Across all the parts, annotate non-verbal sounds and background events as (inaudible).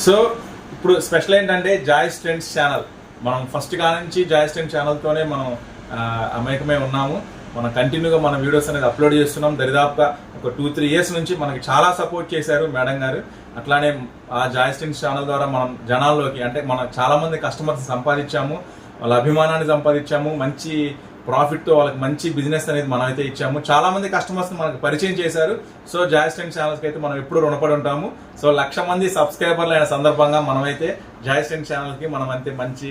So ఇప్పుడు special ఏంటంటే Joys trends channel. మనం ఫస్ట్ కానించి నుంచి ట్రెండ్ ఛానల్తోనే మనం అమేకమే ఉన్నాము. మనం కంటిన్యూగా మన వీడియోస్ అనేది అప్లోడ్ చేస్తున్నాం. దరిదాపుగా ఒక టూ త్రీ ఇయర్స్ నుంచి మనకి చాలా సపోర్ట్ చేశారు మేడం గారు. అట్లానే ఆ జాయిస్ స్టెంట్స్ ఛానల్ ద్వారా మనం జనాల్లోకి అంటే మనం చాలామంది కస్టమర్స్ సంపాదించాము. వాళ్ళ అభిమానాన్ని సంపాదించాము. మంచి ప్రాఫిట్తో వాళ్ళకి మంచి బిజినెస్ అనేది మనం అయితే ఇచ్చాము చాలామంది కస్టమర్స్ మనకు పరిచయం చేశారు. సో జాయిస్టెంట్ ఛానల్స్ అయితే మనం ఎప్పుడు రుణపడి ఉంటాము. సో లక్ష మంది సబ్స్క్రైబర్లు అయిన సందర్భంగా మనమైతే జాయిస్టెంట్ ఛానల్కి మనం అయితే మంచి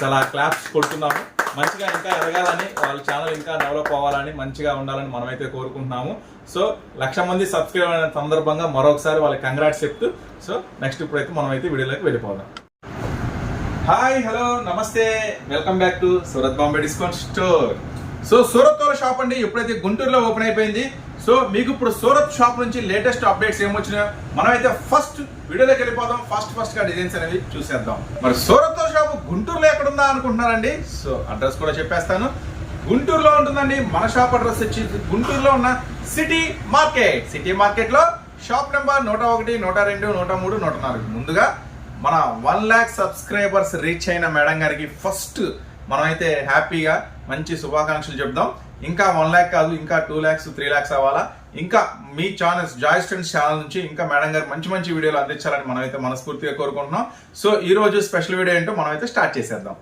చాలా క్లాప్స్ కొడుతున్నాము. మంచిగా ఇంకా ఎదగాలని వాళ్ళ ఛానల్ ఇంకా డెవలప్ అవ్వాలని మంచిగా ఉండాలని మనమైతే కోరుకుంటున్నాము. సో లక్ష మంది సబ్స్క్రైబ్ అయిన సందర్భంగా మరొకసారి వాళ్ళకి కంగ్రాట్స్ చెప్తూ సో నెక్స్ట్ ఇప్పుడైతే మనమైతే వీడియోలోకి వెళ్ళిపోదాం. Hi hello namaste. Welcome back to Surat Bombay discount store so Surat వాళ్ళ షాప్ అండి ఎప్పుడైతే గుంటూరులో ఓపెన్ అయిపోయింది సో మీకు ఇప్పుడు సూరత్ షాప్ నుంచి లేటెస్ట్ అప్డేట్స్ ఏమొచ్చినాయో మనమైతే ఫస్ట్ వీడియోలోకి వెళ్ళిపోదాం. ఫస్ట్ ఫస్ట్గా డిజైన్స్ అనేవి చూసేద్దాం. మరి సూరత్ షాప్ గుంటూరులో ఎక్కడుందా అనుకుంటున్నారండి? సో అడ్రస్ కూడా చెప్పేస్తాను. గుంటూరులో ఉంటుందండి మన షాప్ అడ్రస్ వచ్చి గుంటూరులో ఉన్న సిటీ మార్కెట్ సిటీ మార్కెట్లో షాప్ నెంబర్ నూట ఒకటి నూట రెండు నూట మూడు నూట నాలుగు. ముందుగా మన వన్ ల్యాక్ సబ్స్క్రైబర్స్ రీచ్ అయిన మేడం గారికి ఫస్ట్ మనమైతే హ్యాపీగా మంచి శుభాకాంక్షలు చెప్దాం. ఇంకా వన్ ల్యాక్ కాదు ఇంకా టూ ల్యాక్స్ త్రీ ల్యాక్స్ అవ్వాలా? ఇంకా మీ ఛానల్స్ జాయ్ స్టూడెంట్స్ ఛానల్ నుంచి ఇంకా మేడం గారు మంచి మంచి వీడియోలు అందించాలని మనమైతే మనస్ఫూర్తిగా కోరుకుంటున్నాం. సో ఈ రోజు స్పెషల్ వీడియో ఏంటో మనమైతే స్టార్ట్ చేసేద్దాం.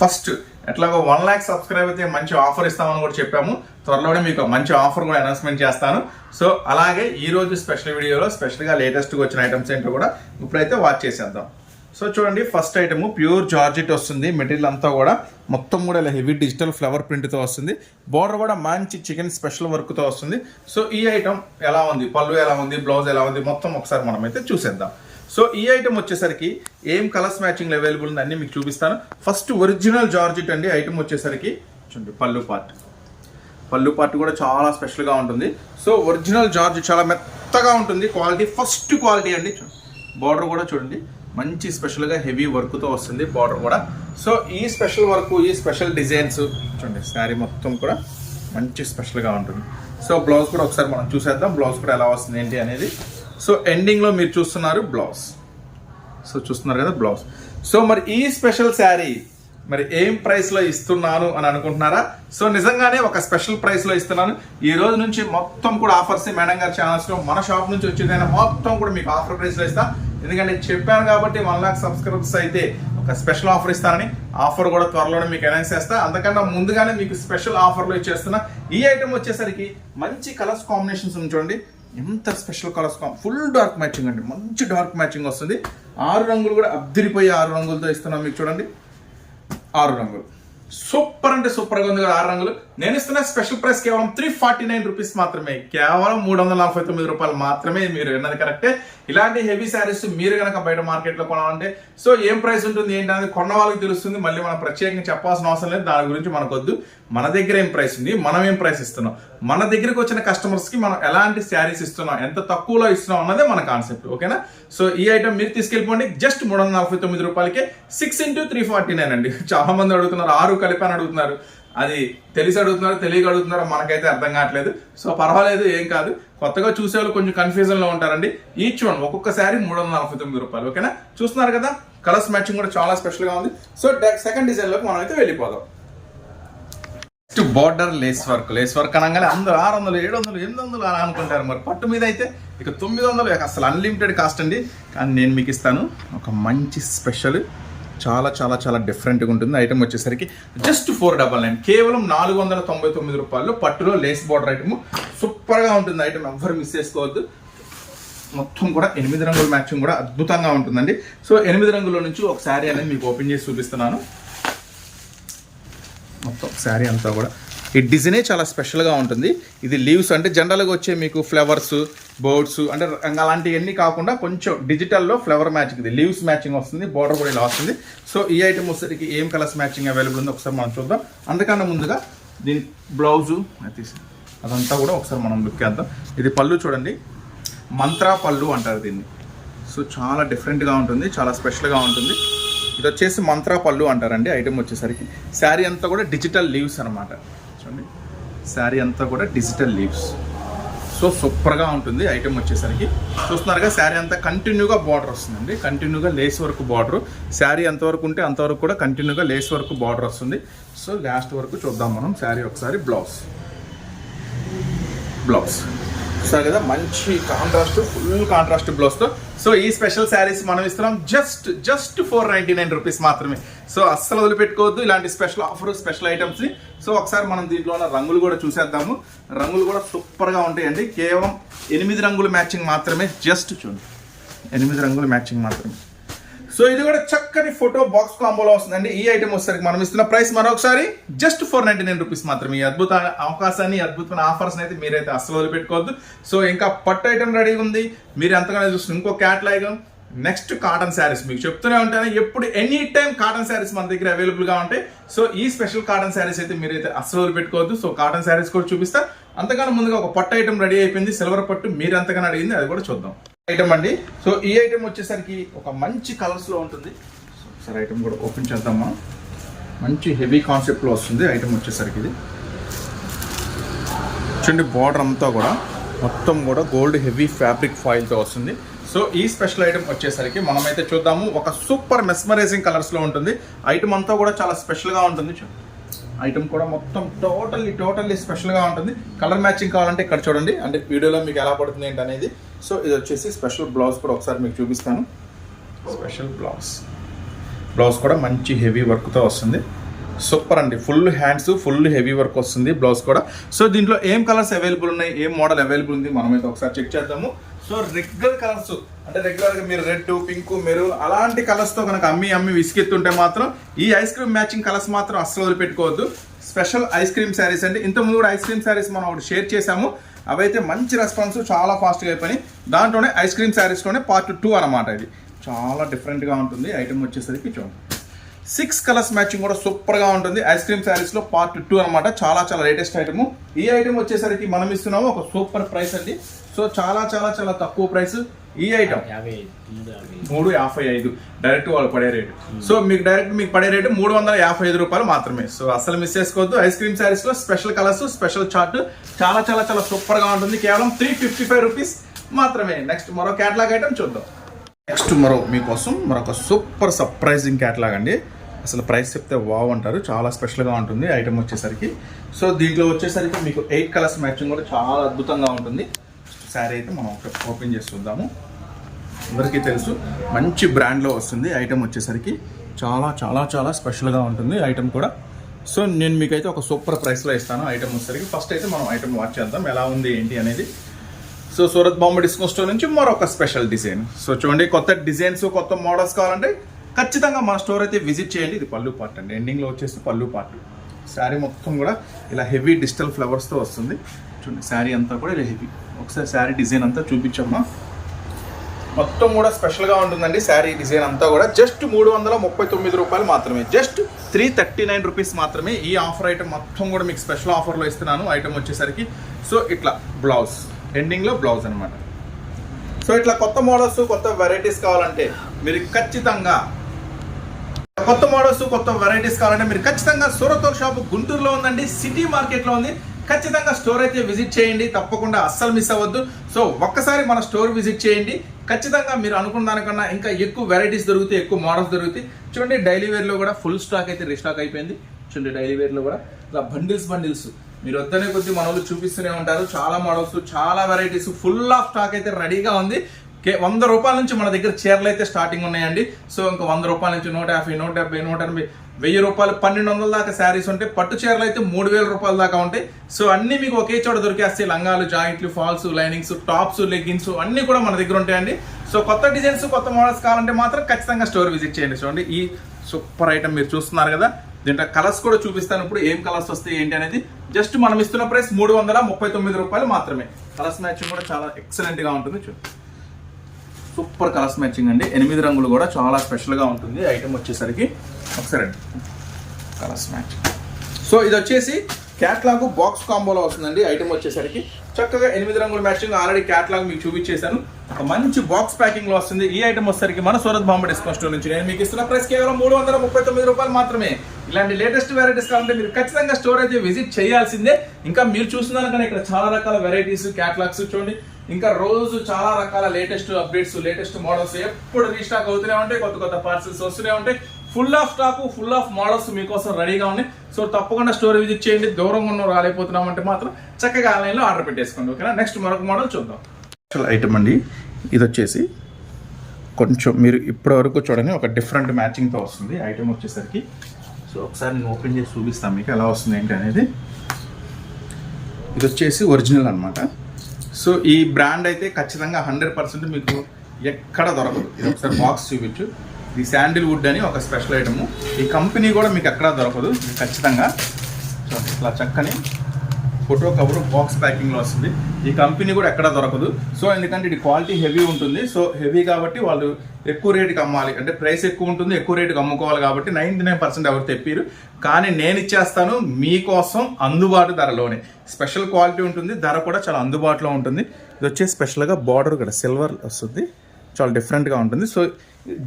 ఫస్ట్ ఎట్లాగో వన్ ల్యాక్ సబ్స్క్రైబ్ అయితే మంచి ఆఫర్ ఇస్తామని కూడా చెప్పాము. త్వరలోనే మీకు మంచి ఆఫర్ కూడా అనౌన్స్మెంట్ చేస్తాను. సో అలాగే ఈరోజు స్పెషల్ వీడియోలో స్పెషల్గా లేటెస్ట్గా వచ్చిన ఐటమ్స్ ఏంటో కూడా ఇప్పుడైతే వాచ్ చేసేద్దాం. సో చూడండి ఫస్ట్ ఐటమ్ ప్యూర్ జార్జెట్ వస్తుంది. మెటీరియల్ అంతా కూడా మొత్తం కూడా ఇలా హెవీ డిజిటల్ ఫ్లవర్ ప్రింట్తో వస్తుంది. బోర్డర్ కూడా మంచి చికెన్ స్పెషల్ వర్క్తో వస్తుంది. సో ఈ ఐటమ్ ఎలా ఉంది? పళ్ళు ఎలా ఉంది? బ్లౌజ్ ఎలా ఉంది? మొత్తం ఒకసారి మనం అయితే చూసేద్దాం. సో ఈ ఐటమ్ వచ్చేసరికి ఏం కలర్స్ మ్యాచింగ్ అవైలబుల్ ఉంది అన్ని మీకు చూపిస్తాను. ఫస్ట్ ఒరిజినల్ జార్జెట్ అండి. ఐటమ్ వచ్చేసరికి చూడండి పళ్ళు పార్ట్. పళ్ళు పార్ట్ కూడా చాలా స్పెషల్గా ఉంటుంది. సో ఒరిజినల్ జార్జ్ చాలా మెత్తగా ఉంటుంది. క్వాలిటీ ఫస్ట్ క్వాలిటీ అండి. బార్డర్ కూడా చూడండి. మంచి స్పెషల్గా హెవీ వర్క్తో వస్తుంది బార్డర్ కూడా. సో ఈ స్పెషల్ వర్క్ ఈ స్పెషల్ డిజైన్స్ చూడండి శారీ మొత్తం కూడా మంచి స్పెషల్గా ఉంటుంది. సో బ్లౌజ్ కూడా ఒకసారి మనం చూసేద్దాం. బ్లౌజ్ కూడా ఎలా వస్తుంది ఏంటి అనేది. సో ఎండింగ్లో మీరు చూస్తున్నారు బ్లౌజ్ సో చూస్తున్నారు కదా బ్లౌజ్ సో మరి ఈ స్పెషల్ శారీ మరి ఏం ప్రైస్లో ఇస్తున్నాను అని అనుకుంటున్నారా? సో నిజంగానే ఒక స్పెషల్ ప్రైస్లో ఇస్తున్నాను. ఈ రోజు నుంచి మొత్తం కూడా ఆఫర్స్ మేడం గారి ఛానల్స్లో మన షాప్ నుంచి వచ్చేదైనా మొత్తం కూడా మీకు ఆఫర్ ప్రైస్లో ఇస్తా. ఎందుకంటే చెప్పాను కాబట్టి వన్ లాక్ సబ్స్క్రైబర్స్ అయితే ఒక స్పెషల్ ఆఫర్ ఇస్తానని ఆఫర్ కూడా త్వరలోనే మీకు అనౌన్స్ చేస్తా. అంతకన్నా ముందుగానే మీకు స్పెషల్ ఆఫర్లో ఇచ్చేస్తున్నా. ఈ ఐటమ్ వచ్చేసరికి మంచి కలర్స్ కాంబినేషన్స్ చూడండి. ఎంత special colours full dark matching అండి. మంచి డార్క్ మ్యాచింగ్ వస్తుంది. ఆరు రంగులు కూడా అబ్దిరిపోయి ఆరు రంగులతో ఇస్తున్నాం మీకు చూడండి. ఆరు రంగులు. సూపర్ అంటే సూపర్గా ఉంది కదా ఆరు రంగులు. నేను ఇస్తున్న స్పెషల్ ప్రైస్ కేవలం త్రీ ఫార్టీ నైన్ రూపీస్ మాత్రమే. కేవలం మూడు వందల నలభై తొమ్మిది రూపాయలు మాత్రమే మీరు విన్నది కరెక్టే. ఇలాంటి హెవీ శారీస్ మీరు కనుక బయట మార్కెట్లో కొనాలంటే సో ఏం ప్రైస్ ఉంటుంది ఏంటి అనేది కొన్న వాళ్ళకి తెలుస్తుంది. మళ్ళీ మనం ప్రత్యేకంగా చెప్పాల్సిన అవసరం లేదు. దాని గురించి మనకు వద్దు మన దగ్గర ఏం ప్రైస్ ఉంది మనం ఏం ప్రైస్ ఇస్తున్నాం? మన దగ్గరికి వచ్చిన కస్టమర్స్కి మనం ఎలాంటి శారీస్ ఇస్తున్నాం ఎంత తక్కువలో ఇస్తున్నాం అన్నదే మన కాన్సెప్ట్ ఓకేనా సో ఈ ఐటమ్ మీరు తీసుకెళ్ళిపోండి జస్ట్ మూడు వందల నలభై తొమ్మిది రూపాయలకి six into three forty nine అండి. (laughs) చాలా మంది అడుగుతున్నారు ఆరు కలిపి అని అడుగుతున్నారు. అది తెలిసి అడుగుతున్నారు తెలియక అడుగుతున్నారో మనకైతే అర్థం కావట్లేదు. సో పర్వాలేదు ఏం కాదు. కొత్తగా చూసే వాళ్ళు కొంచెం కన్ఫ్యూజన్లో ఉంటారండి. ఈచ్ వన్ ఒక్కొక్క శారీ మూడు వందల నలభై తొమ్మిది రూపాయలు ఓకేనా చూస్తున్నారు కదా? కలర్స్ మ్యాచింగ్ కూడా చాలా స్పెషల్గా ఉంది. సో సెకండ్ డిజైన్లోకి మనం అయితే వెళ్ళిపోదాం. Next border lace work lace work అనగానే అందరూ ఆరు వందలు ఏడు వందలు ఎనిమిది వందలు అని అనుకుంటారు మరి. పట్టు మీద అయితే ఇక తొమ్మిది వందలు అసలు అన్లిమిటెడ్ కాస్ట్ అండి. కానీ నేను మీకు ఇస్తాను ఒక మంచి స్పెషల్ చాలా చాలా చాలా డిఫరెంట్గా ఉంటుంది. ఐటమ్ వచ్చేసరికి జస్ట్ ఫోర్ డబల్ నైన్ కేవలం నాలుగు వందల తొంభై తొమ్మిది రూపాయలు పట్టులో లేస్ బార్డర్ ఐటమ్ సూపర్గా ఉంటుంది ఐటమ్ ఎవ్వరు మిస్ చేసుకోవద్దు. మొత్తం కూడా ఎనిమిది రంగుల మ్యాచింగ్ కూడా అద్భుతంగా ఉంటుందండి. సో ఎనిమిది రంగుల నుంచి ఒక శారీ అనేది మీకు ఓపెన్ చేసి చూపిస్తున్నాను. మొత్తం శారీ అంతా కూడా. ఈ డిజైనే చాలా స్పెషల్గా ఉంటుంది. ఇది లీవ్స్ అంటే జనరల్గా వచ్చే మీకు ఫ్లవర్స్ బోర్డ్స్ అంటే అలాంటివన్నీ కాకుండా కొంచెం డిజిటల్లో ఫ్లవర్ మ్యాచింగ్ ఇది. లీవ్స్ మ్యాచింగ్ వస్తుంది బోర్డర్ కూడా ఇలా వస్తుంది. సో ఈ ఐటమ్ వచ్చేసరికి ఏం కలర్స్ మ్యాచింగ్ అవైలబుల్ ఉందో ఒకసారి మనం చూద్దాం. అందుకన్నా ముందుగా దీని బ్లౌజు అది తీసి. అదంతా కూడా ఒకసారి మనం లుక్ చేద్దాం. ఇది పళ్ళు చూడండి. మంత్రా పళ్ళు అంటారు దీన్ని. సో చాలా డిఫరెంట్గా ఉంటుంది చాలా స్పెషల్గా ఉంటుంది. ఇది వచ్చేసి మంత్రా పళ్ళు అంటారండి ఐటమ్ వచ్చేసరికి. శారీ అంతా కూడా డిజిటల్ లీవ్స్ అనమాట చూడండి. శారీ అంతా కూడా డిజిటల్ లీవ్స్. సో సూపర్గా ఉంటుంది ఐటెం వచ్చేసరికి. చూస్తున్నారుగా శారీ అంతా కంటిన్యూగా బార్డర్ వస్తుందండి. కంటిన్యూగా లేస్ వరకు బార్డర్. శారీ ఎంతవరకు ఉంటే అంతవరకు కూడా కంటిన్యూగా లేస్ వరకు బార్డర్ వస్తుంది. సో లాస్ట్ వరకు చూద్దాం మనం శారీ ఒకసారి బ్లౌజ్. బ్లౌజ్. సరే కదా మంచి కాంట్రాస్ట్ ఫుల్ కాంట్రాస్ట్ బ్లౌజ్తో సో ఈ స్పెషల్ శారీస్ మనం ఇస్తున్నాం. Just just four ninety nine rupees మాత్రమే. సో అస్సలు వదిలిపెట్టుకోవద్దు. ఇలాంటి స్పెషల్ ఆఫర్ స్పెషల్ ఐటమ్స్ని సో ఒకసారి మనం దీంట్లో ఉన్న రంగులు కూడా చూసేద్దాము. రంగులు కూడా సూపర్గా ఉంటాయండి. కేవలం ఎనిమిది రంగుల మ్యాచింగ్ మాత్రమే. జస్ట్ చూడండి. ఎనిమిది రంగుల మ్యాచింగ్ మాత్రమే. సో ఇది కూడా చక్కని ఫోటో బాక్స్ కాంబోలో వస్తుందండి. ఈ ఐటమ్ వచ్చేసరికి మనం ఇస్తున్న ప్రైస్ మరొకసారి just four ninety nine rupees మాత్రమే. ఈ అద్భుత అవకాశాన్ని అద్భుతమైన ఆఫర్స్ అయితే మీరైతే అస్సలు వదిలిపెట్టుకోవద్దు. సో ఇంకా పట్టు ఐటమ్ రెడీగా ఉంది. మీరు ఎంతగానో చూస్తున్న ఇంకో క్యాట్లాగ్ నెక్స్ట్ కాటన్ శారీస్ మీకు చెప్తూనే ఉంటాను. ఎప్పుడు ఎనీ టైం కాటన్ శారీస్ మన దగ్గర అవైలబుల్గా ఉంటాయి సో ఈ స్పెషల్ కాటన్ శారీస్ అయితే మీరైతే అస్సలు పెట్టుకోవద్దు సో కాటన్ శారీస్ కూడా చూపిస్తా. అంతకన్నా ముందుగా ఒక పట్టు ఐటమ్ రెడీ అయిపోయింది. సిల్వర్ పట్టు మీరు ఎంతగానో అడిగింది అది కూడా చూద్దాం. ఐటమ్ అండి. సో ఈ ఐటమ్ వచ్చేసరికి ఒక మంచి కలర్స్లో ఉంటుంది. సో ఒకసారి ఐటమ్ కూడా ఓపెన్ చేద్దామా? మంచి హెవీ కాన్సెప్ట్లో వస్తుంది ఐటమ్ వచ్చేసరికి ఇది. చూడండి బార్డర్ అంతా కూడా మొత్తం కూడా గోల్డ్ హెవీ ఫ్యాబ్రిక్ ఫాయిల్తో వస్తుంది. సో ఈ స్పెషల్ ఐటమ్ వచ్చేసరికి మనమైతే చూద్దాము. ఒక సూపర్ మెస్మరైజింగ్ కలర్స్లో ఉంటుంది. ఐటమ్ అంతా కూడా చాలా స్పెషల్గా ఉంటుంది. చూడండి ఐటమ్ కూడా మొత్తం టోటల్లీ టోటల్లీ స్పెషల్గా ఉంటుంది. కలర్ మ్యాచింగ్ కావాలంటే ఇక్కడ చూడండి. అంటే వీడియోలో మీకు ఎలా పడుతుంది ఏంటి అనేది. సో ఇది వచ్చేసి స్పెషల్ బ్లౌజ్ కూడా ఒకసారి మీకు చూపిస్తాను. Special blouse. బ్లౌజ్ కూడా మంచి హెవీ వర్క్తో వస్తుంది. సూపర్ అండి. Full hands full heavy work వస్తుంది బ్లౌజ్ కూడా. సో దీంట్లో ఏం కలర్స్ అవైలబుల్ ఉన్నాయి? ఏం మోడల్ అవైలబుల్ ఉంది? మనమైతే ఒకసారి చెక్ చేద్దాము. సో రెగ్యులర్ కలర్స్ అంటే రెగ్యులర్గా మీరు రెడ్ పింక్ మెరూన్ అలాంటి కలర్స్తో కనుక అమ్మి అమ్మి విసిగెత్తుంటే మాత్రం ఈ ఐస్ క్రీమ్ మ్యాచింగ్ కలర్స్ మాత్రం అస్సలు వదిలిపెట్టుకోవద్దు. స్పెషల్ ఐస్ క్రీమ్ శారీస్ అండి. ఇంతకుముందు కూడా ఐస్ క్రీమ్ శారీస్ మనం ఒకటి షేర్ చేసాము అవైతే మంచి రెస్పాన్స్ చాలా ఫాస్ట్గా అయిపోయి దాంట్లోనే ఐస్ క్రీమ్ శారీస్లోనే పార్ట్ టూ అనమాట ఇది. చాలా డిఫరెంట్గా ఉంటుంది. ఐటమ్ వచ్చేసరికి చూడండి. సిక్స్ కలర్స్ మ్యాచింగ్ కూడా సూపర్గా ఉంటుంది. ఐస్ క్రీమ్ శారీస్లో పార్ట్ టూ అనమాట చాలా చాలా లేటెస్ట్ ఐటమ్ ఈ ఐటమ్ వచ్చేసరికి మనం ఇస్తున్నాము ఒక సూపర్ ప్రైస్ అండి. సో చాలా చాలా చాలా తక్కువ ప్రైస్ ఈ ఐటమ్ మూడు యాభై ఐదు. మూడు యాభై ఐదు. డైరెక్ట్ వాళ్ళు పడే రేటు సో మీకు డైరెక్ట్ మీకు పడే రేటు మూడు వందల యాభై ఐదు రూపాయలు మాత్రమే. సో అసలు మిస్ చేసుకోవద్దు. ఐస్ క్రీమ్ శారీస్లో స్పెషల్ కలర్స్ స్పెషల్ చార్ట్ చాలా చాలా చాలా సూపర్గా ఉంటుంది. కేవలం త్రీ ఫిఫ్టీ ఫైవ్ రూపీస్ మాత్రమే. నెక్స్ట్ మరో క్యాటలాగ్ ఐటమ్ చూద్దాం. నెక్స్ట్ మరో మీకోసం మరొక సూపర్ సర్ప్రైజింగ్ క్యాటలాగ్ అండి. అసలు ప్రైస్ చెప్తే వావ్ అంటారు. చాలా స్పెషల్గా ఉంటుంది. ఐటమ్ వచ్చేసరికి. సో దీంట్లో వచ్చేసరికి మీకు ఎయిట్ కలర్స్ మ్యాచింగ్ కూడా చాలా అద్భుతంగా ఉంటుంది. శారీ అయితే మనం ఓపెన్ చేసి చూద్దాము. అందరికీ తెలుసు మంచి బ్రాండ్లో వస్తుంది ఐటెం వచ్చేసరికి. చాలా చాలా చాలా స్పెషల్గా ఉంటుంది ఐటెం కూడా. సో నేను మీకైతే ఒక సూపర్ ప్రైస్లో ఇస్తాను ఐటెం వచ్చేసరికి. ఫస్ట్ అయితే మనం ఐటమ్ వాచ్ చేద్దాం. ఎలా ఉంది ఏంటి అనేది. So Surat Bombay discount store నుంచి మరొక స్పెషల్ డిజైన్. సో చూడండి కొత్త డిజైన్స్ కొత్త మోడల్స్ కావాలంటే ఖచ్చితంగా మన స్టోర్ అయితే విజిట్ చేయండి. ఇది పళ్ళు పార్ట్ అండి. ఎండింగ్లో వచ్చేసి పళ్ళు పార్ట్. శారీ మొత్తం కూడా ఇలా హెవీ డిజిటల్ ఫ్లవర్స్తో వస్తుంది. చూడండి శారీ అంతా కూడా ఇలా హెవీ. ఒకసారి శారీ డిజైన్ అంతా చూపించమ్మా. మొత్తం కూడా స్పెషల్గా ఉంటుందండి శారీ డిజైన్ అంతా కూడా. జస్ట్ మూడు వందల ముప్పై తొమ్మిది రూపాయలు మాత్రమే. Just three thirty nine rupees మాత్రమే ఈ ఆఫర్ ఐటమ్ మొత్తం కూడా మీకు స్పెషల్ ఆఫర్లో ఇస్తున్నాను. ఐటమ్ వచ్చేసరికి. సో ఇట్లా బ్లౌజ్. ఎండింగ్లో బ్లౌజ్ అనమాట సో ఇట్లా కొత్త మోడల్స్ కొత్త వెరైటీస్ కావాలంటే మీరు ఖచ్చితంగా కొత్త మోడల్స్ కొత్త వెరైటీస్ కావాలంటే మీరు ఖచ్చితంగా సూరత్ షాప్ గుంటూరులో ఉందండి. సిటీ మార్కెట్లో ఉంది. ఖచ్చితంగా స్టోర్ అయితే విజిట్ చేయండి తప్పకుండా అస్సలు మిస్ అవ్వద్దు. సో ఒక్కసారి మన స్టోర్ విజిట్ చేయండి. ఖచ్చితంగా మీరు అనుకున్న దానికన్నా ఇంకా ఎక్కువ వెరైటీస్ దొరుకుతాయి ఎక్కువ మోడల్స్ దొరుకుతాయి. చూడండి డైలీ వేర్లో కూడా ఫుల్ స్టాక్ అయితే రీస్టాక్ అయిపోయింది. చూడండి డైలీ వేర్లో కూడా ఇలా బండిల్స్ బండిల్స్. మీరు వద్దనే కొద్ది మన వాళ్ళు చూపిస్తూనే ఉంటారు. చాలా మోడల్స్ చాలా వెరైటీస్ ఫుల్ ఆఫ్ స్టాక్ అయితే రెడీగా ఉంది. కే వంద రూపాయల నుంచి మన దగ్గర చీరలు అయితే స్టార్టింగ్ ఉన్నాయండి. సో ఇంకా వంద రూపాయల నుంచి నూట యాభై నూట డెబ్బై నూట ఎనభై వెయ్యి రూపాయలు పన్నెండు వందల దాకా శారీస్ ఉంటాయి పట్టు చీరలు అయితే మూడు వేల రూపాయల దాకా ఉంటాయి. సో అన్నీ మీకు ఒకే చోట దొరికేస్తాయి లంగాలు జాయింట్లు ఫాల్స్ లైనింగ్స్ టాప్స్ లెగ్గిన్స్ అన్నీ కూడా మన దగ్గర ఉంటాయండి. సో కొత్త డిజైన్స్ కొత్త మోడల్స్ కావాలంటే మాత్రం ఖచ్చితంగా స్టోర్ విజిట్ చేయండి. చూడండి ఈ సూపర్ ఐటమ్ మీరు చూస్తున్నారు కదా. దీంట్లో కలర్స్ కూడా చూపిస్తాను. ఇప్పుడు ఏం కలర్స్ వస్తాయి ఏంటి అనేది జస్ట్ మనం ఇస్తున్న ప్రైస్ మూడు వందల ముప్పై తొమ్మిది రూపాయలు మాత్రమే. కలర్స్ మ్యాచింగ్ కూడా చాలా ఎక్సలెంట్గా ఉంటుంది. చూడండి సూపర్ కలర్స్ మ్యాచింగ్ అండి. ఎనిమిది రంగులు కూడా చాలా స్పెషల్గా ఉంటుంది. ఐటమ్ వచ్చేసరికి ఒకసారి కలర్స్ మ్యాచ్ సో ఇది వచ్చేసి క్యాట్లాగ్ బాక్స్ కాంబోలో వస్తుందండి. ఐటమ్ వచ్చేసరికి చక్కగా ఎనిమిది రంగుల మ్యాచింగ్ ఆల్రెడీ క్యాట్లాగ్ మీకు చూపించేశాను. ఒక మంచి బాక్స్ ప్యాకింగ్లో వస్తుంది. ఈ ఐటమ్ వచ్చేసరికి మన సూరత్ బాంబే డిస్కౌంట్ స్టోర్ నుంచి నేను మీకు ఇస్తున్న ప్రైస్ కేవలం మూడు వందల ముప్పై తొమ్మిది రూపాయలు మాత్రమే. ఇలాంటి లేటెస్ట్ వెరైటీస్ కావాలంటే మీరు ఖచ్చితంగా స్టోర్ అయితే విజిట్ చేయాల్సిందే. ఇంకా మీరు చూస్తున్నారనుకనే ఇక్కడ చాలా రకాల వెరైటీస్ క్యాటలాగ్స్ చూడండి. ఇంకా రోజు చాలా రకాల లేటెస్ట్ అప్డేట్స్ లేటెస్ట్ మోడల్స్ ఎప్పుడు రీస్టాక్ అవుతూనే ఉంటాయి. కొత్త కొత్త పార్సల్స్ వస్తూనే ఉంటాయి. Full of stock full of models మీకోసం రెడీగా ఉన్నాయి. సో తప్పకుండా స్టోర్ విజిట్ చేయండి. దూరంగా ఉన్న రాలేకపోతున్నాం అంటే మాత్రం చక్కగా ఆన్లైన్లో ఆర్డర్ పెట్టేసుకోండి ఓకేనా? నెక్స్ట్ మరొక మోడల్ చూద్దాం. ఐటమ్ అండి. ఇది వచ్చేసి కొంచెం మీరు ఇప్పటి వరకు చూడండి ఒక డిఫరెంట్ మ్యాచింగ్తో వస్తుంది. ఐటమ్ వచ్చేసరికి. సో ఒకసారి నేను ఓపెన్ చేసి చూపిస్తాను మీకు ఎలా వస్తుంది ఏంటి అనేది. ఇది వచ్చేసి ఒరిజినల్ అన్నమాట. సో ఈ బ్రాండ్ అయితే ఖచ్చితంగా హండ్రెడ్ పర్సెంట్ మీకు ఎక్కడ దొరకదు. ఇది ఒకసారి బాక్స్ చూపించు. ఇది శాండిల్వుడ్ అని ఒక స్పెషల్ ఐటమ్. ఈ కంపెనీ కూడా మీకు ఎక్కడా దొరకదు ఖచ్చితంగా. చూడండి ఇట్లా చక్కని ఫోటో కవర్ బాక్స్ ప్యాకింగ్లో వస్తుంది. ఈ కంపెనీ కూడా ఎక్కడా దొరకదు. సో ఎందుకంటే ఇది క్వాలిటీ హెవీ ఉంటుంది. సో హెవీ కాబట్టి వాళ్ళు ఎక్కువ రేటుకి అమ్మాలి. అంటే ప్రైస్ ఎక్కువ ఉంటుంది ఎక్కువ రేటుకి అమ్ముకోవాలి కాబట్టి నైంటీ నైన్ పర్సెంట్ ఎవరు తెప్పారు. కానీ నేను ఇచ్చేస్తాను మీకోసం అందుబాటు ధరలోనే. స్పెషల్ క్వాలిటీ ఉంటుంది ధర కూడా చాలా అందుబాటులో ఉంటుంది. ఇది వచ్చే స్పెషల్గా బార్డర్ కూడా సిల్వర్ వస్తుంది. చాలా డిఫరెంట్గా ఉంటుంది. సో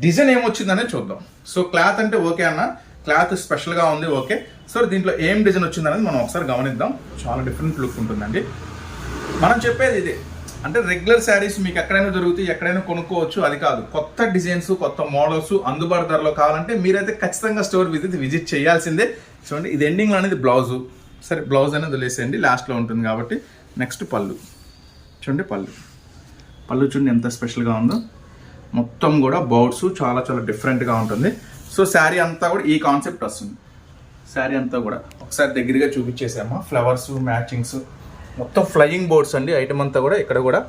డిజైన్ ఏమొచ్చిందనే చూద్దాం. సో క్లాత్ అంటే ఓకే అన్న. క్లాత్ స్పెషల్గా ఉంది ఓకే. సో దీంట్లో ఏం డిజైన్ వచ్చిందనేది మనం ఒకసారి గమనిద్దాం. చాలా డిఫరెంట్ లుక్ ఉంటుందండి. మనం చెప్పేది ఇదే. అంటే రెగ్యులర్ శారీస్ మీకు ఎక్కడైనా దొరుకుతాయి ఎక్కడైనా కొనుక్కోవచ్చు అది కాదు. కొత్త డిజైన్స్ కొత్త మోడల్స్ అందుబాటు ధరలో కావాలంటే మీరైతే ఖచ్చితంగా స్టోర్ విజిట్ విజిట్ చేయాల్సిందే. చూడండి ఇది ఎండింగ్లో అనేది బ్లౌజు సరే బ్లౌజ్ అనేది వదిలేసేయండి లాస్ట్లో ఉంటుంది కాబట్టి. నెక్స్ట్ పళ్ళు. చూడండి పళ్ళు. పళ్ళు చూడండి ఎంత స్పెషల్గా ఉందో. మొత్తం కూడా బౌట్స్ చాలా చాలా డిఫరెంట్గా ఉంటుంది. సో శారీ అంతా కూడా ఈ కాన్సెప్ట్ వస్తుంది. శారీ అంతా కూడా ఒకసారి దగ్గరగా చూపించేసాము? ఫ్లవర్స్ మ్యాచింగ్స్ మొత్తం ఫ్లయింగ్ బోర్డ్స్ అండి. ఐటమ్ అంతా కూడా ఇక్కడ కూడా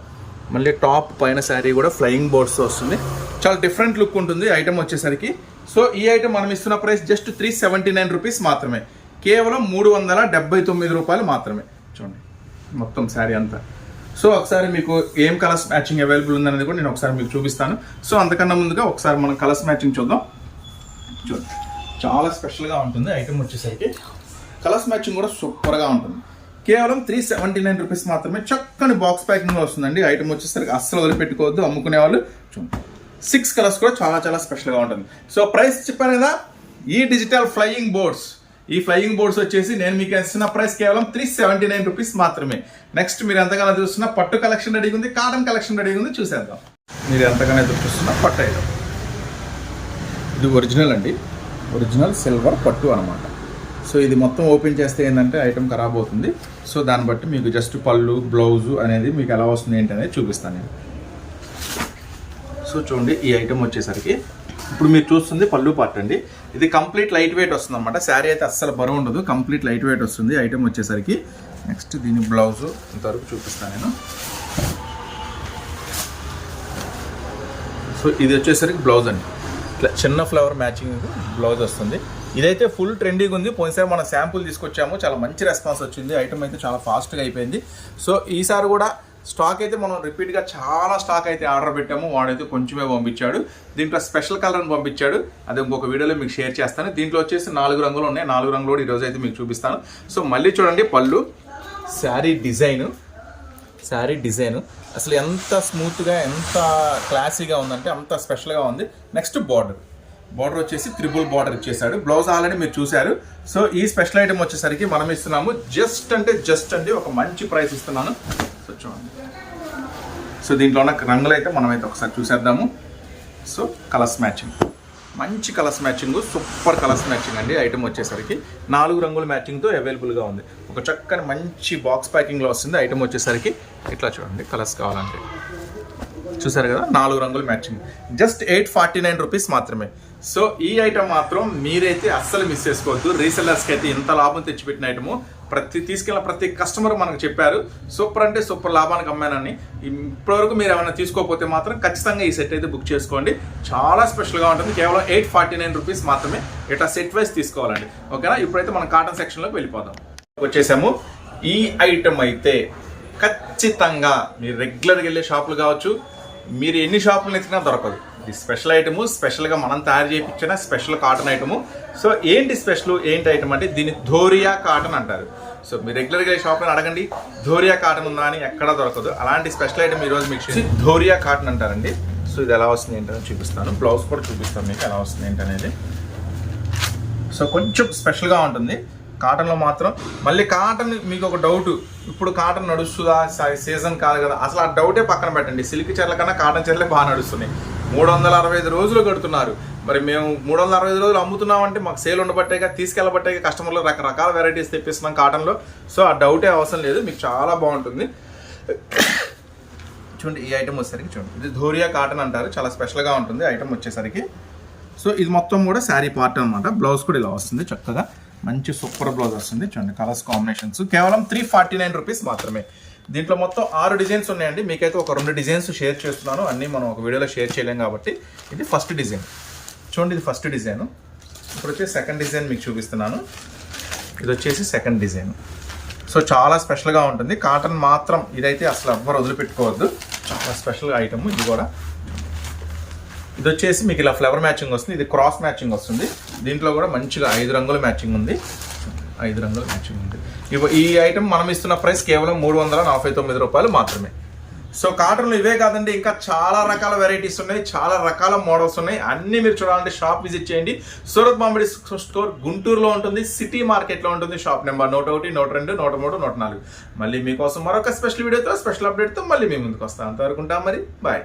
మళ్ళీ టాప్ పైన శారీ కూడా ఫ్లయింగ్ బోర్డ్స్ వస్తుంది. చాలా డిఫరెంట్ లుక్ ఉంటుంది ఐటమ్ వచ్చేసరికి. సో ఈ ఐటమ్ మనం ఇస్తున్న price just three seventy nine rupees మాత్రమే. కేవలం మూడు వందల డెబ్బై తొమ్మిది రూపాయలు మాత్రమే. చూడండి. మొత్తం శారీ అంతా. సో ఒకసారి మీకు ఏం కలర్స్ మ్యాచింగ్ అవైలబుల్ ఉందనేది కూడా నేను ఒకసారి మీకు చూపిస్తాను. సో అంతకన్నా ముందుగా ఒకసారి మనం కలర్స్ మ్యాచింగ్ చూద్దాం. చూడండి చాలా స్పెషల్గా ఉంటుంది ఐటమ్ వచ్చేసరికి. కలర్స్ మ్యాచింగ్ కూడా సూపర్గా ఉంటుంది. కేవలం త్రీ సెవెంటీ నైన్ రూపీస్ మాత్రమే చక్కని బాక్స్ ప్యాకింగ్లో వస్తుందండి. ఐటమ్ వచ్చేసరికి అస్సలు వదిలిపెట్టుకోవద్దు అమ్ముకునే వాళ్ళు. చూడండి సిక్స్ కలర్స్ కూడా చాలా చాలా స్పెషల్గా ఉంటుంది. సో ప్రైస్ చెప్పాను కదా ఈ డిజిటల్ ఫ్లయింగ్ బోర్డ్స్ ఈ ఫ్లయింగ్ బోర్డ్స్ వచ్చేసి నేను మీకు ఇస్తున్న ప్రైస్ కేవలం త్రీ సెవెంటీ నైన్ రూపీస్ మాత్రమే. నెక్స్ట్ మీరు ఎంతగానో చూస్తున్న పట్టు కలెక్షన్ రెడీగా ఉంది కాటన్ కలెక్షన్ రెడీ ఉంది చూసేద్దాం. మీరు ఎంతగానో ఎదురు చూస్తున్న పట్టు ఐటమ్ ఇది ఒరిజినల్ అండి. ఒరిజినల్ సిల్వర్ పట్టు అనమాట సో ఇది మొత్తం ఓపెన్ చేస్తే ఏంటంటే ఐటమ్ ఖరాబ్ అవుతుంది. సో దాన్ని బట్టి మీకు జస్ట్ పళ్ళు బ్లౌజు అనేది మీకు ఎలా వస్తుంది ఏంటి అనేది చూపిస్తాను నేను. సో చూడండి ఈ ఐటమ్ వచ్చేసరికి. ఇప్పుడు మీరు చూస్తుంది పళ్ళు పార్ట్ అండి. ఇది కంప్లీట్ లైట్ వెయిట్ వస్తుంది అనమాట శారీ అయితే అస్సలు బరువు ఉండదు. కంప్లీట్ లైట్ వెయిట్ వస్తుంది. ఐటమ్ వచ్చేసరికి నెక్స్ట్ దీని బ్లౌజు ఇంతవరకు చూపిస్తాను నేను. సో ఇది వచ్చేసరికి బ్లౌజ్ అండి. ఇట్లా చిన్న ఫ్లవర్ మ్యాచింగ్ బ్లౌజ్ వస్తుంది. ఇదైతే ఫుల్ ట్రెండింగ్ ఉంది. పోయినసారి మనం శాంపుల్ తీసుకొచ్చాము. చాలా మంచి రెస్పాన్స్ వచ్చింది. ఐటమ్ అయితే చాలా ఫాస్ట్గా అయిపోయింది. సో ఈసారి కూడా స్టాక్ అయితే మనం రిపీట్గా చాలా స్టాక్ అయితే ఆర్డర్ పెట్టాము. వాడైతే కొంచెమే పంపించాడు. దీంట్లో స్పెషల్ కలర్ని పంపించాడు. అది ఇంకొక వీడియోలో మీకు షేర్ చేస్తాను. దీంట్లో వచ్చేసి నాలుగు రంగులు ఉన్నాయి. నాలుగు రంగులు కూడా ఈరోజు అయితే మీకు చూపిస్తాను. సో మళ్ళీ చూడండి పళ్ళు. శారీ డిజైన్. శారీ డిజైన్. అసలు ఎంత స్మూత్గా ఎంత క్లాసీగా ఉందంటే అంత స్పెషల్గా ఉంది. Next border. బార్డర్ వచ్చేసి త్రిబుల్ బార్డర్ ఇచ్చేసాడు బ్లౌజ్ ఆల్రెడీ మీరు చూశారు. సో ఈ స్పెషల్ ఐటమ్ వచ్చేసరికి మనం ఇస్తున్నాము. జస్ట్ అంటే జస్ట్ అండి ఒక మంచి ప్రైస్ ఇస్తున్నాను. చూడండి సో దీంట్లో ఉన్న రంగులు అయితే మనమైతే ఒకసారి చూసేద్దాము. సో కలర్స్ మ్యాచింగ్ మంచి colours matching super colours matching అండి. ఐటమ్ వచ్చేసరికి నాలుగు రంగుల మ్యాచింగ్తో అవైలబుల్గా ఉంది. ఒక చక్కని మంచి బాక్స్ ప్యాకింగ్లో వస్తుంది. ఐటమ్ వచ్చేసరికి ఇట్లా చూడండి కలర్స్ కావాలంటే. చూసారు కదా? నాలుగు రంగుల matching just eight forty nine rupees మాత్రమే. సో ఈ ఐటమ్ మాత్రం మీరైతే అస్సలు మిస్ చేసుకోవద్దు. రీసెల్లర్స్కి అయితే ఇంత లాభం తెచ్చిపెట్టిన ఐటము ప్రతి తీసుకెళ్ళిన ప్రతి కస్టమర్ మనకు చెప్పారు సూపర్ అంటే సూపర్ లాభానికి అమ్మానని. ఇప్పటివరకు మీరు ఏమైనా తీసుకోకపోతే మాత్రం ఖచ్చితంగా ఈ సెట్ అయితే బుక్ చేసుకోండి. చాలా స్పెషల్గా ఉంటుంది. కేవలం ఎయిట్ ఫార్టీ నైన్ రూపీస్ మాత్రమే ఇట్లా సెట్ వైజ్ తీసుకోవాలండి. ఓకేనా? ఇప్పుడైతే మనం కాటన్ సెక్షన్లోకి వెళ్ళిపోదాం. వచ్చేసాము. ఈ ఐటమ్ అయితే ఖచ్చితంగా మీరు రెగ్యులర్గా వెళ్ళే షాపులు కావచ్చు మీరు ఎన్ని షాపులు ఎత్తినా దొరకదు. ఇది స్పెషల్ ఐటము స్పెషల్గా మనం తయారు చేయించిన స్పెషల్ కాటన్ ఐటము. సో ఏంటి స్పెషల్ ఏంటి ఐటమ్ అంటే దీన్ని ధోరియా కాటన్ అంటారు. సో మీరు రెగ్యులర్గా ఈ షాప్లో అడగండి ధోరియా కాటన్ ఉందా అని ఎక్కడా దొరకదు. అలాంటి స్పెషల్ ఐటమ్ ఈరోజు మీకు చూసి ధోరియా కాటన్ అంటారండి. సో ఇది ఎలా వస్తుంది ఏంటని చూపిస్తాను. బ్లౌజ్ కూడా చూపిస్తాను మీకు ఎలా వస్తుంది ఏంటనేది సో కొంచెం స్పెషల్గా ఉంటుంది. కాటన్లో మాత్రం మళ్ళీ కాటన్ మీకు ఒక డౌట్. ఇప్పుడు కాటన్ నడుస్తుందా? సీజన్ కాదు కదా. అసలు ఆ డౌటే పక్కన పెట్టండి. సిల్క్ చీరల కన్నా కాటన్ చీరలే బాగా నడుస్తున్నాయి. మూడు వందల అరవై ఐదు రోజులు కడుతున్నారు మరి మేము మూడు వందల అరవై ఐదు రోజులు అమ్ముతున్నామంటే మాకు సేల్ ఉండబట్టేగా తీసుకెళ్ళబట్టేగా కస్టమర్లు రకరకాల వెరైటీస్ తెప్పిస్తున్నాం కాటన్లో. సో ఆ డౌటే అవసరం లేదు. మీకు చాలా బాగుంటుంది. చూడండి ఈ ఐటమ్ వచ్చేసరికి చూడండి. ఇది ధోరియా కాటన్ అంటారు. చాలా స్పెషల్గా ఉంటుంది ఐటమ్ వచ్చేసరికి. సో ఇది మొత్తం కూడా శారీ పార్ట్ అనమాట బ్లౌజ్ కూడా ఇలా వస్తుంది చక్కగా. మంచి సూపర్ బ్లౌజ్ వస్తుంది. చూడండి కలర్స్ కాంబినేషన్స్. కేవలం త్రీ ఫార్టీ నైన్ రూపీస్ మాత్రమే. దీంట్లో మొత్తం ఆరు డిజైన్స్ ఉన్నాయండి. మీకైతే ఒక రెండు డిజైన్స్ షేర్ చేస్తున్నాను. అన్నీ మనం ఒక వీడియోలో షేర్ చేయలేం కాబట్టి ఇది ఫస్ట్ డిజైన్. చూడండి ఇది ఫస్ట్ డిజైన్. ఇప్పుడు వచ్చేసి సెకండ్ డిజైన్ మీకు చూపిస్తున్నాను. ఇది వచ్చేసి సెకండ్ డిజైన్. సో చాలా స్పెషల్గా ఉంటుంది. కాటన్ మాత్రం ఇదైతే అసలు ఎవ్వరు వదిలిపెట్టుకోవద్దు. చాలా స్పెషల్ ఐటమ్ ఇది కూడా. ఇది వచ్చేసి మీకు ఇలా ఫ్లవర్ మ్యాచింగ్ వస్తుంది. ఇది క్రాస్ మ్యాచింగ్ వస్తుంది. దీంట్లో కూడా మంచిగా ఐదు రంగుల మ్యాచింగ్ ఉంది. ఐదు రంగుల మ్యాచింగ్ ఉంది. ఈ ఐటమ్ మనం ఇస్తున్న ప్రైస్ కేవలం మూడు వందల నలభై తొమ్మిది రూపాయలు మాత్రమే. సో కాటన్లో ఇవే కాదండి ఇంకా చాలా రకాల వెరైటీస్ ఉన్నాయి చాలా రకాల మోడల్స్ ఉన్నాయి. అన్ని మీరు చూడాలంటే షాప్ విజిట్ చేయండి. సూరత్ బాంబడి స్టోర్ గుంటూరులో ఉంటుంది సిటీ మార్కెట్లో ఉంటుంది షాప్ నెంబర్ నూట ఒకటి నూట రెండు నూట మూడు నూట నాలుగు. మళ్ళీ మీకోసం మరొక స్పెషల్ వీడియోతో స్పెషల్ అప్డేట్తో మళ్ళీ మీ ముందుకు వస్తాం. అంతవరకు ఉంటాం మరి. బాయ్